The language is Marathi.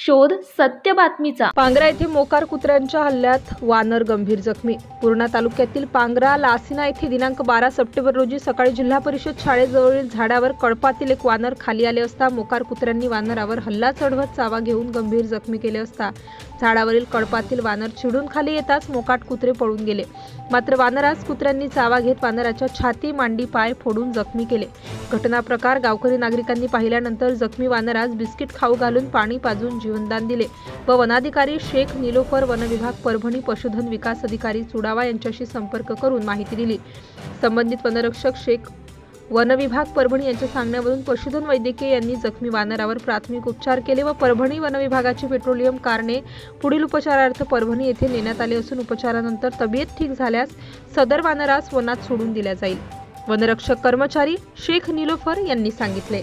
शोध सत्य बातमीचा. पांगरा येथे मोकार कुत्र्यांच्या हल्ल्यात वानर गंभीर जखमी. पूर्णा तालुक्यातील पांगरा लासिना येथे दिनांक बारा सप्टेंबर रोजी सकाळी जिल्हा परिषद शाळेजवळील झाडावर कळपातील एक वानर खाली आले असता मोकार कुत्र्यांनी वानरावर हल्ला चढवत चावा घेऊन गंभीर जखमी केले असता. झाडावरील कळपातील वानर चिडून खाली येताच मोकाट कुत्रे पळून गेले. मात्र वानरास कुत्र्यांनी चावा घेत वानराच्या छाती मांडी पाय फोडून जखमी केले. घटना प्रकार गावकरी नागरिकांनी पाहिल्यानंतर जखमी वानरास बिस्किट खाऊ घालून पाणी पाजून जीवनदान दिले. व वनाधिकारी शेख निलोफर वनविभाग परभणी पशुधन विकास अधिकारी चुडावा यांच्याशी संपर्क करून माहिती दिली. संबंधित वनरक्षक शेख वनविभाग परभणी यांच्या सांगण्यावरून पशुधन वैद्यकीय यांनी जखमी वानरावर प्राथमिक उपचार केले व परभणी वनविभागाची पेट्रोलियम कारने पुढील उपचारार्थ परभणी येथे नेण्यात आले असून उपचारानंतर तब्येत ठीक झाल्यास सदर वानरास वनात सोडून दिल्या जाईल. वनरक्षक कर्मचारी शेख निलोफर यांनी सांगितले.